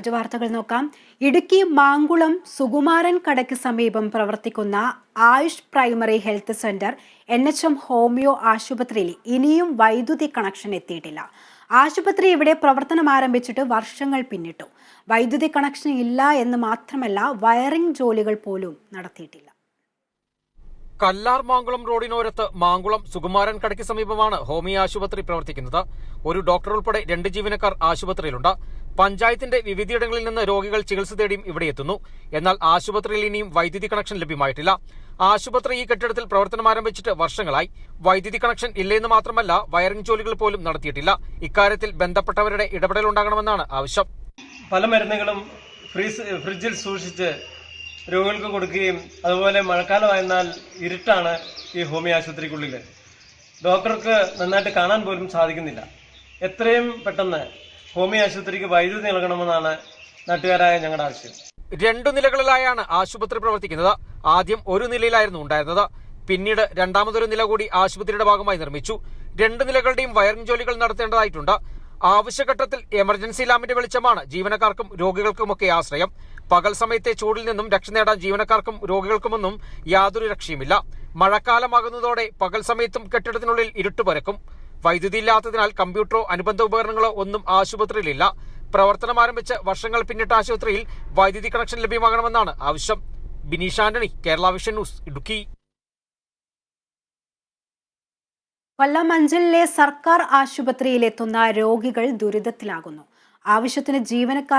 മറ്റു വാർത്തകൾ നോക്കാം. ഇടുക്കി മാങ്കുളം സുകുമാരൻ കടയ്ക്ക് സമീപം പ്രവർത്തിക്കുന്ന Ayush primary health centre N H M homeo ആശുപത്രിയിൽ ഇനിയും വൈദ്യുതി കണക്ഷൻ എത്തിയിട്ടില്ല. ആശുപത്രി ഇവിടെ പ്രവർത്തനം ആരംഭിച്ചിട്ട് വർഷങ്ങൾ പിന്നിട്ടു. വൈദ്യുതി കണക്ഷൻ ഇല്ല എന്ന് മാത്രമല്ല വയറിംഗ് ജോലികൾ പോലും നടത്തിയിട്ടില്ല. കല്ലാർ മാങ്കുളം റോഡിനോരത്ത് മാങ്കുളം സുകുമാരൻ കടയ്ക്ക് സമീപമാണ് ഹോമിയോ ആശുപത്രി പ്രവർത്തിക്കുന്നത്. ഒരു ഡോക്ടർ ഉൾപ്പെടെ രണ്ട് ജീവനക്കാർ ആശുപത്രിയിലുണ്ട്. പഞ്ചായത്തിന്റെ വിവിധയിടങ്ങളിൽ നിന്ന് രോഗികൾ ചികിത്സ തേടിയും ഇവിടെ എത്തുന്നു. എന്നാൽ ആശുപത്രിയിൽ ഇനിയും വൈദ്യുതി കണക്ഷൻ ലഭ്യമായിട്ടില്ല. ആശുപത്രി ഈ കെട്ടിടത്തിൽ പ്രവർത്തനം ആരംഭിച്ചിട്ട് വർഷങ്ങളായി. വൈദ്യുതി കണക്ഷൻ ഇല്ലെന്ന് മാത്രമല്ല വയറിംഗ് ജോലികൾ പോലും നടത്തിയിട്ടില്ല. ഇക്കാര്യത്തിൽ ബന്ധപ്പെട്ടവരുടെ ഇടപെടൽ ഉണ്ടാകണമെന്നാണ് ആവശ്യം. പല മരുന്നുകളും ഫ്രിഡ്ജിൽ സൂക്ഷിച്ച് രോഗികൾക്ക് കൊടുക്കുകയും അതുപോലെ മഴക്കാലമായിരുന്നാൽ ഇരുട്ടാണ് ഈ ഹോമിയോ ആശുപത്രിക്കുള്ളിൽ ഡോക്ടർക്ക് നന്നായിട്ട് കാണാൻ പോലും സാധിക്കുന്നില്ല. എത്രയും പെട്ടെന്ന് ഹോമിയോ ആശുപത്രിക്ക് വൈദ്യുതി നൽകണമെന്നാണ് നാട്ടുകാരായ ഞങ്ങളുടെ ആവശ്യം. രണ്ടു നിലകളിലായാണ് ആശുപത്രി പ്രവർത്തിക്കുന്നത്. ആദ്യം ഒരു നിലയിലായിരുന്നു ഉണ്ടായിരുന്നത്. പിന്നീട് രണ്ടാമതൊരു നില കൂടി ആശുപത്രിയുടെ ഭാഗമായി നിർമ്മിച്ചു. രണ്ട് നിലകളുടെയും വയറിംഗ് ജോലികൾ നടത്തേണ്ടതായിട്ടുണ്ട്. ആവശ്യഘട്ടത്തിൽ എമർജൻസി ലാമ്പിന്റെ വെളിച്ചമാണ് ജീവനക്കാർക്കും രോഗികൾക്കുമൊക്കെ ആശ്രയം. പകൽ സമയത്തെ ചൂടിൽ നിന്നും രക്ഷ നേടാൻ ജീവനക്കാർക്കും രോഗികൾക്കുമൊന്നും യാതൊരു രക്ഷയുമില്ല. മഴക്കാലമാകുന്നതോടെ പകൽ സമയത്തും കെട്ടിടത്തിനുള്ളിൽ ഇരുട്ട് പരക്കും. വൈദ്യുതി ഇല്ലാത്തതിനാൽ കമ്പ്യൂട്ടറോ അനുബന്ധ ഉപകരണങ്ങളോ ഒന്നും ആശുപത്രിയിലില്ല. പ്രവർത്തനം ആരംഭിച്ച് വർഷങ്ങൾ പിന്നിട്ട ആശുപത്രിയിൽ വൈദ്യുതി കണക്ഷൻ ലഭ്യമാകണമെന്നാണ് ആവശ്യം. Bineesh Antony Kerala vision news Idukki. കൊല്ലം അഞ്ചലിലെ സർക്കാർ ആശുപത്രിയിലെത്തുന്ന രോഗികൾ ദുരിതത്തിലാകുന്നു. ആവശ്യത്തിന് ജീവനക്കാർ